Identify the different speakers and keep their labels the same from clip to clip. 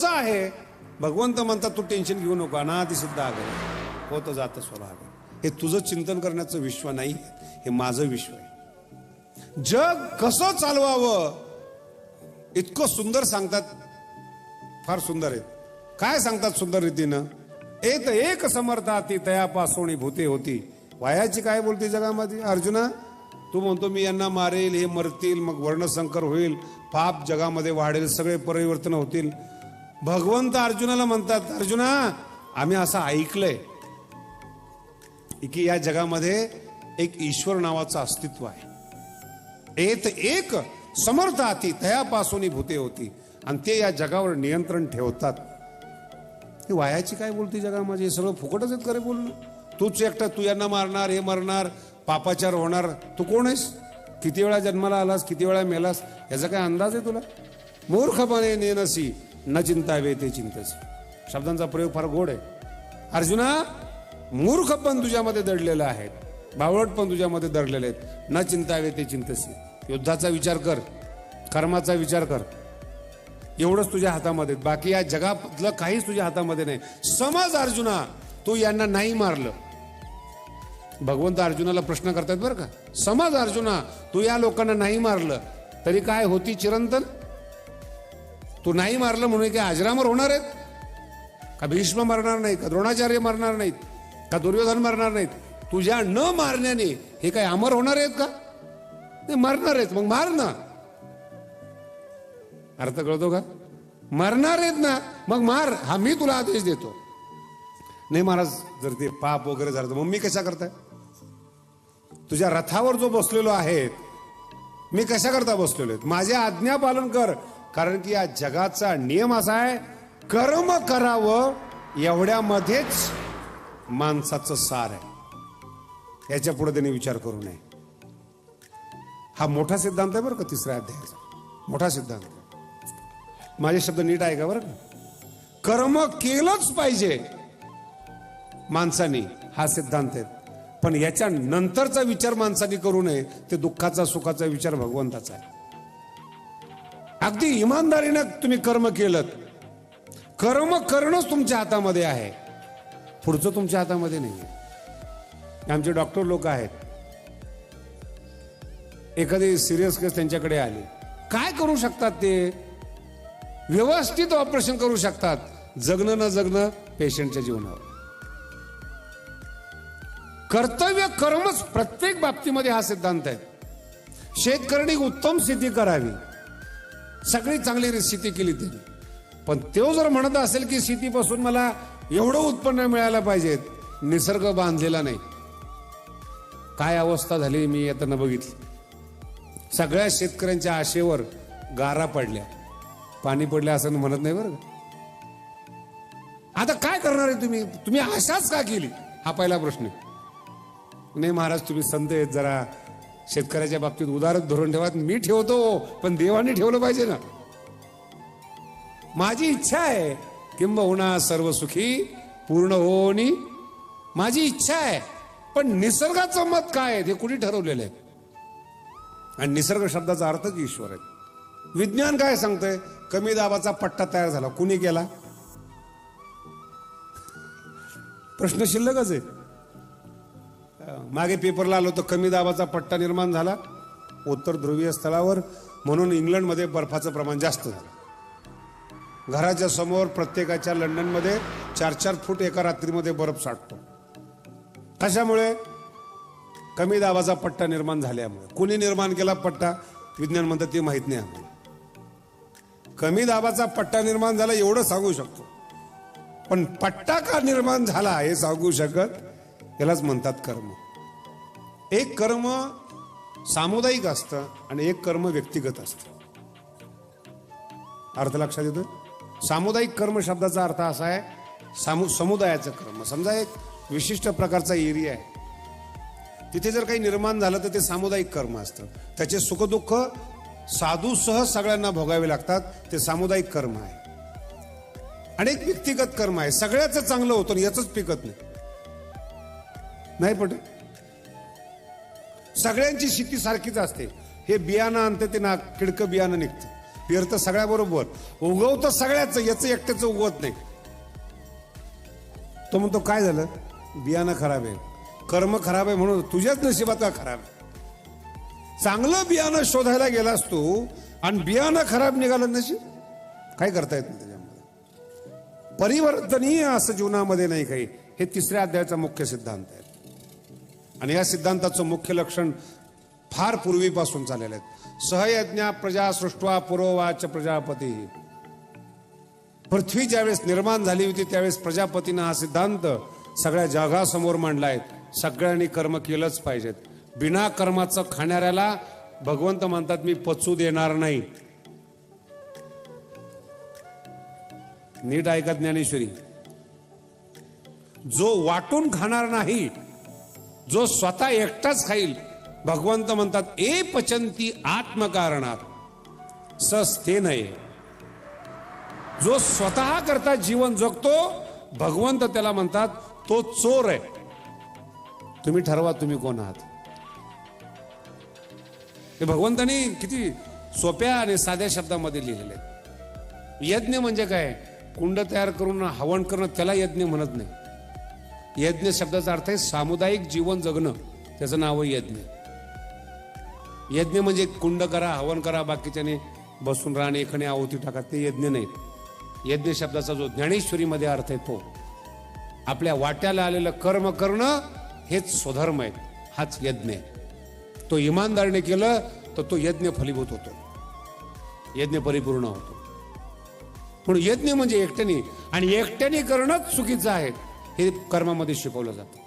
Speaker 1: असं आहे. भगवंत म्हणतात तू टेन्शन घेऊ नको अनादी सिद्ध होतं होत जात स्वभाग हे तुझं चिंतन करण्याचं विश्व नाही हे माझं विश्व आहे. जग कसं चालवावं इतकं सुंदर सांगतात. फार सुंदर आहेत काय सांगतात सुंदर रीतीनं? एक एक समर्थाती तयापासोणी भूते होती. वायाची काय बोलते जगामध्ये? अर्जुना तू म्हणतो मी यांना मारेल हे मरतील मग वर्णसंकर होईल पाप जगामध्ये वाढेल सगळे परिवर्तन होतील. भगवंत अर्जुनाला म्हणतात अर्जुना आम्ही असं ऐकलंय की या जगामध्ये एक ईश्वर नावाचं अस्तित्व आहे. एत एक समर्थ आती तयापासून भूते होती. आणि ते या जगावर नियंत्रण ठेवतात. ती वायाची काय बोलते जगामध्ये हे सगळं फुकटच आहेत खरे बोलणं? तूच एकटा तू यांना मारणार हे मरणार पापाचार होणार. तू कोण आहेस? किती वेळा जन्माला आलास किती वेळा मेलास? याचा काय अंदाज आहे तुला? मूर्खपणे नेनसी न चिंतावे ते चिंतसी शब्दांचा प्रयोग फार गोड आहे. अर्जुना मूर्ख पण तुझ्यामध्ये दडलेला आहे. बावळट पण तुझ्यामध्ये दडलेले आहेत. न चिंतावे ते चिंतसे युद्धाचा विचार कर. कर्माचा विचार कर. एवढंच तुझ्या हातामध्ये बाकी या जगातलं काहीच तुझ्या हातामध्ये नाही. समज अर्जुना तू यांना नाही मारलं. भगवंत अर्जुनाला प्रश्न करतात बरं का? समज अर्जुना तू या लोकांना नाही मारलं. तरी काय होती चिरंतन? तू नाही मारलं म्हणून काय अजरामर होणार आहेत? का भीष्म मरणार नाहीत? का द्रोणाचार्य मरणार नाहीत? का दुर्योधन मरणार नाहीत? तुझ्या न मारण्याने हे काय अमर होणार आहेत का? ते मरणार आहेत मग मार ना. अर्थ कळतो का? मरणार आहेत ना मग मार. हा मी तुला आदेश देतो. नाही महाराज जर ते पाप वगैरे झालं तर मग मी कशा करताय? तुझ्या रथावर जो बसलेलो आहे मी कशा करता बसलेलो आहेत? माझे आज्ञा पालन कर. कारण की या जगाचा नियम असा आहे कर्म करावं एवढ्यामध्येच माणसाचं सार आहे. याच्यापुढे त्यांनी विचार करू नये. हा मोठा सिद्धांत आहे बरं का तिसऱ्या अध्यायाचा. मोठा सिद्धांत. माझे शब्द नीट आहे का बरं का? कर्म केलंच पाहिजे माणसाने हा सिद्धांत आहे. पण याच्या नंतरचा विचार माणसाने करू नये ते दुःखाचा सुखाचा विचार भगवंताचा आहे. अगदी इमानदारीनं तुम्ही कर्म केलं कर्म करणंच तुमच्या हातामध्ये आहे. पुढचं तुमच्या हातामध्ये नाही आमचे डॉक्टर लोक आहेत. एखादी सिरियस केस त्यांच्याकडे आली. काय करू शकतात ते? व्यवस्थित ऑपरेशन करू शकतात. जगणं न जगणं पेशंटच्या जीवनावर. कर्तव्य कर्मच प्रत्येक बाबतीमध्ये हा सिद्धांत आहे. शेतकऱ्यांनी उत्तम शेती करावी. सगळी चांगली शेती केली त्यांनी. पण तो जर म्हणत असेल की शेतीपासून मला एवढं उत्पन्न मिळायला पाहिजेत निसर्ग बांधलेला नाही. काय अवस्था झाली मी येताना बघितली. सगळ्या शेतकऱ्यांच्या आशेवर गारा पडल्या. पाणी पडल्या असं म्हणत नाही बरं आता काय करणार आहे तुम्ही? तुम्ही आशाच का केली? हा पहिला प्रश्न. नाही महाराज तुम्ही संत आहेत जरा. शेतकऱ्याच्या बाबतीत उदारच धोरण ठेवा. मी ठेवतो पण देवाने ठेवलं पाहिजे ना. माझी इच्छा आहे किंबहुना सर्व सुखी पूर्ण होनी माझी इच्छा आहे पण निसर्गाचं मत काय आहे ते कुणी ठरवलेलं आहे? आणि निसर्ग शब्दाचा अर्थच ईश्वर आहे. विज्ञान काय सांगतंय? कमी दाबाचा पट्टा तयार झाला. कुणी केला? प्रश्न शिल्लकच आहे. मागे पेपरला आलो तर कमी दाबाचा पट्टा निर्माण झाला. उत्तर ध्रुवीय स्थळावर म्हणून इंग्लंडमध्ये बर्फाचं प्रमाण जास्त झालं. घराच्या समोर प्रत्येकाच्या लंडनमध्ये चार चार फूट एका रात्रीमध्ये बर्फ साठतो. कशामुळे कमी दाबाचा पट्टा निर्माण झाल्यामुळे कोणी निर्माण केला पट्टा? विज्ञान म्हणतात ते माहीत नाही आम्हाला. कमी दाबाचा पट्टा निर्माण झाला एवढं सांगू शकतो. पण पट्टा का निर्माण झाला हे सांगू शकत यालाच म्हणतात कर्म. एक कर्म सामुदायिक असतं आणि एक कर्म व्यक्तिगत असतं. अर्थ लक्षात येतो सामुदायिक कर्म शब्दाचा अर्थ असा आहे सामु समुदायाचं कर्म. समजा एक विशिष्ट प्रकारचा एरिया आहे. तिथे जर काही निर्माण झालं तर ते सामुदायिक कर्म असतं. त्याचे सुखदुःख साधूसह सगळ्यांना भोगावे लागतात ते सामुदायिक कर्म आहे. आणि एक व्यक्तिगत कर्म आहे. सगळ्याच चांगलं होतं याचंच पिकत नाही. नाही पटत. सगळ्यांची शेती सारखीच असते. हे बियाणं आणतं ते ना किडकं बियाणं निघतं. पेरतं सगळ्या बरोबर. उगवतं सगळ्याच याचं एकट्याचं उगवत नाही. तो म्हणतो काय झालं? बियाणं खराब आहे. कर्म खराब आहे म्हणून तुझ्याच नशिबात का खराब आहे. चांगलं बियाणं शोधायला गेलास तू आणि बियाणं खराब निघालं नशीब? काय करता येत नाही त्याच्यामध्ये? परिवर्तनीय असं जीवनामध्ये नाही काही. हे तिसऱ्या अध्यायाचा मुख्य सिद्धांत आहे. आणि या सिद्धांताचं मुख्य लक्षण फार पूर्वीपासून चाललेलं आहेत सहयज्ञा प्रजा सृष्टवा पुरोवाच प्रजापती. पृथ्वी ज्यावेळेस निर्माण झाली होती त्यावेळेस प्रजापतीनं हा सिद्धांत सगळ्या जगासमोर मांडलाय सगळ्यांनी कर्म केलंच पाहिजेत. बिना कर्माचं खाणाऱ्याला भगवंत म्हणतात मी पचू देणार नाही. नीट ऐका ज्ञानेश्वरी. जो वाटून खाणार नाही जो स्वतः एकटाच खाईल. भगवंत म्हणतात ए पचंती आत्मकारणात सस्ते नये जो स्वतः करता जीवन जगतो भगवंत त्याला म्हणतात तो चोर आहे. तुम्ही ठरवा तुम्ही कोण आहात. हे भगवंतानी किती सोप्या आणि साध्या शब्दामध्ये लिहिलेले यज्ञ म्हणजे काय? कुंड तयार करून हवन करणं त्याला यज्ञ म्हणत नाही. यज्ञ शब्दाचा अर्थ आहे सामुदायिक जीवन जगणं. त्याचं नाव आहे यज्ञ. यज्ञ म्हणजे कुंड करा हवन करा बाकीच्याने बसून राहणे एखाने आहुती टाका ते यज्ञ नाहीत यज्ञ शब्दाचा जो ज्ञानेश्वरीमध्ये अर्थ आहे तो. आपल्या वाट्याला आलेलं कर्म करणं हेच स्वधर्म आहे. हाच यज्ञ आहे. तो इमानदारीने केलं तर तो यज्ञ फलीभूत होतो. यज्ञ परिपूर्ण होतो. म्हणून यज्ञ म्हणजे एकट्याने आणि एकट्याने करणंच चुकीचं आहे. हे कर्मामध्ये शिकवलं जातं.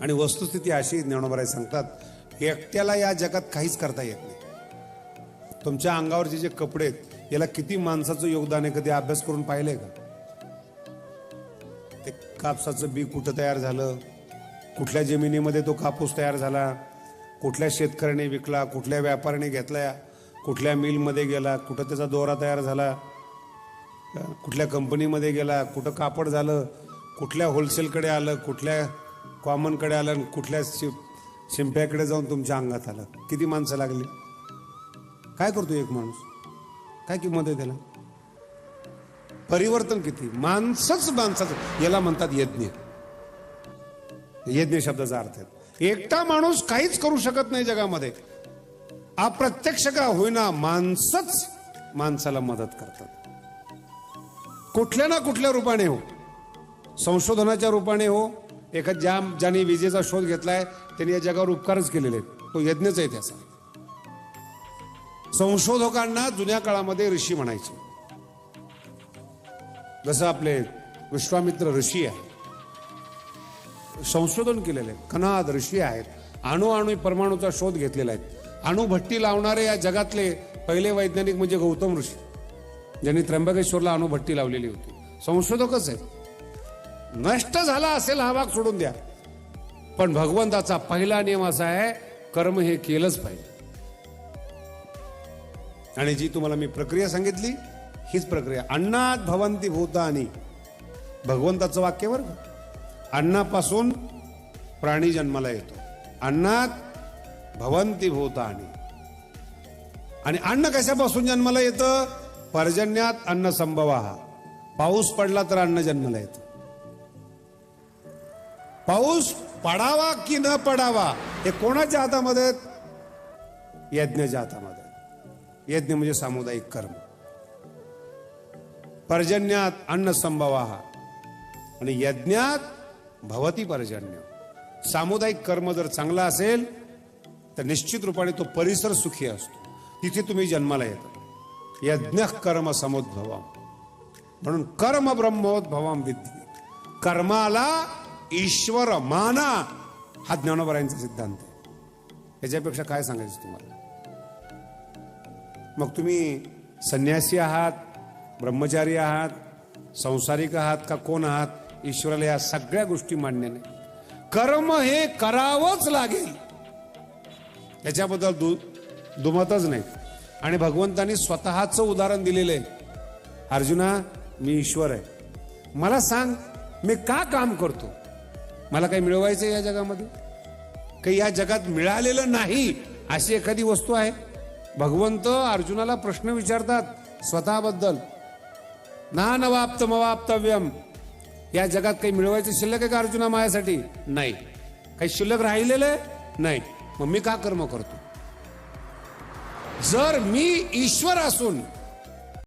Speaker 1: आणि वस्तुस्थिती अशी ज्ञानोबराय सांगतात एकट्याला या जगात काहीच करता येत नाही. तुमच्या अंगावरचे जे कपडे आहेत याला किती माणसाचं योगदान आहे कधी अभ्यास करून पाहिलंय का? ते कापसाचं बी कुठं तयार झालं? कुठल्या जमिनीमध्ये तो कापूस तयार झाला? कुठल्या शेतकऱ्याने विकला? कुठल्या व्यापाऱ्याने घेतला? कुठल्या मिलमध्ये गेला? कुठं त्याचा दोरा तयार झाला? कुठल्या कंपनीमध्ये गेला? कुठं कापड झालं? कुठल्या होलसेलकडे आलं कुठल्या कॉमनकडे आलं आणि कुठल्या शि शिंप्याकडे जाऊन तुमच्या अंगात आलं? किती माणसं लागली? काय करतो एक माणूस? काय किंमत आहे त्याला? परिवर्तन किती? माणसंच माणसाचं याला म्हणतात यज्ञ. यज्ञ शब्दाचा अर्थ आहे. एकटा माणूस काहीच करू शकत नाही जगामध्ये. अप्रत्यक्ष का होईना माणसंच माणसाला मदत करतात. कुठल्या ना कुठल्या रूपाने हो. संशोधनाच्या रूपाने हो एका ज्या ज्याने विजेचा शोध घेतलाय त्यांनी या जगावर उपकारच केलेले आहेत. तो यज्ञच आहे त्याचा. संशोधकांना जुन्या काळामध्ये ऋषी म्हणायचे. जसं आपले विश्वामित्र ऋषी आहे संशोधन केलेले आहे कनाद ऋषी आहेत. अणु अणु परमाणूचा शोध घेतलेला आहे. अणुभट्टी लावणारे या जगातले पहिले वैज्ञानिक म्हणजे गौतम ऋषी ज्यांनी त्र्यंबकेश्वरला अणुभट्टी लावलेली होती. संशोधकच आहेत. नष्ट झाला असेल हा भाग सोडून द्या. पण भगवंताचा पहिला नियम असा आहे कर्म हे केलंच पाहिजे. आणि जी तुम्हाला मी प्रक्रिया सांगितली हीच प्रक्रिया. अण्णात भवंती भूतानी. भगवंताचं वाक्य बरं अन्नापासून प्राणी जन्माला येतो. अन्नात भवंती भूतानी. आणि अन्न कशापासून जन्माला येतं? पर्जन्यात अन्न संभवा पाऊस पडला तर अन्न जन्माला येतं. पाऊस पडावा की न पडावा हे कोणाच्या हातामध्ये यज्ञच्या यज्ञाच्या हातामध्ये यज्ञ म्हणजे सामुदायिक कर्म. पर्जन्यात अन्न संभवा. आणि यज्ञात भवती पर्जन्य. सामुदायिक कर्म जर चांगला असेल तर निश्चित रूपाने तो परिसर सुखी असतो. तिथे तुम्ही जन्माला येता. यज्ञ कर्म समुद्भवम. म्हणून कर्म ब्रह्मोद्भवम विद्धी कर्माला ईश्वर माना हा ज्ञानोबरायांचा सिद्धांत याच्यापेक्षा काय सांगायचं तुम्हाला? मग तुम्ही संन्यासी आहात ब्रह्मचारी आहात संसारिक आहात का कोण आहात? ईश्वराला या सगळ्या गोष्टी मान्य नाही. कर्म हे करावंच लागेल. त्याच्याबद्दल दु दुमतच नाही. आणि भगवंतांनी स्वतःचं उदाहरण दिलेलं आहे. अर्जुना मी ईश्वर आहे. मला सांग मी का काम करतो? मला काही मिळवायचं या जगामध्ये? काही या जगात मिळालेलं नाही अशी एखादी वस्तू आहे? भगवंत अर्जुनाला प्रश्न विचारतात स्वतःबद्दल. ना नवाप्त मवाप्तव्यम या जगात काही मिळवायचं शिल्लक आहे का अर्जुना माझ्यासाठी नाही. काही शिल्लक राहिलेलं आहे नाही. मग मी का कर्म करतो? जर मी ईश्वर असून